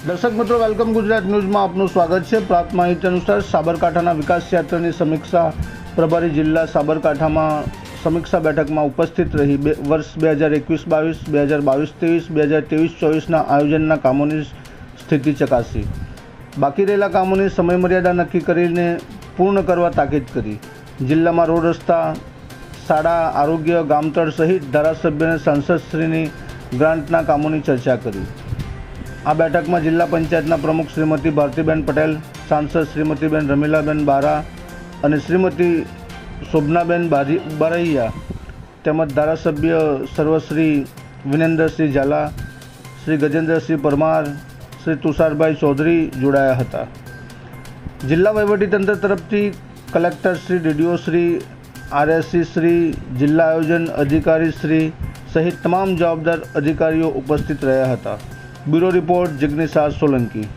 દર્શક મિત્રો વેલકમ ગુજરાત ન્યૂઝમાં આપનું સ્વાગત છે. પ્રાપ્ત માહિતી અનુસાર સાબરકાંઠાના વિકાસ યાત્રાની સમીક્ષા પ્રભારી જિલ્લા સાબરકાંઠામાં સમીક્ષા બેઠકમાં ઉપસ્થિત રહી. બે વર્ષ બે હજાર એકવીસ બાવીસ, બે હજાર બાવીસ ત્રેવીસ, બે હજાર ત્રેવીસ ચોવીસના આયોજનના કામોની સ્થિતિ ચકાસી. બાકી રહેલા કામોની સમયમર્યાદા નક્કી કરીને પૂર્ણ કરવા તાકીદ કરી. જિલ્લામાં રોડ રસ્તા, શાળા, આરોગ્ય, ગામતળ સહિત ધારાસભ્ય અને સાંસદશ્રીની ગ્રાન્ટના કામોની ચર્ચા કરી. આ બેઠકમાં જિલ્લા પંચાયતના પ્રમુખ શ્રીમતી ભારતીબેન પટેલ, સાંસદ શ્રીમતીબેન રમીલાબેન બારા અને શ્રીમતી શોભનાબેન બારૈયા તેમજ ધારાસભ્ય સર્વશ્રી વિનેન્દ્રસિંહ ઝાલા, શ્રી ગજેન્દ્રસિંહ પરમાર, શ્રી તુષારભાઈ ચૌધરી જોડાયા હતા. જિલ્લા વહીવટીતંત્ર તરફથી collector Shri, DDO Shri, RSC Shri, જિલ્લા આયોજન અધિકારી શ્રી સહિત તમામ જવાબદાર અધિકારીઓ ઉપસ્થિત રહ્યા હતા. Bureau report R Solanki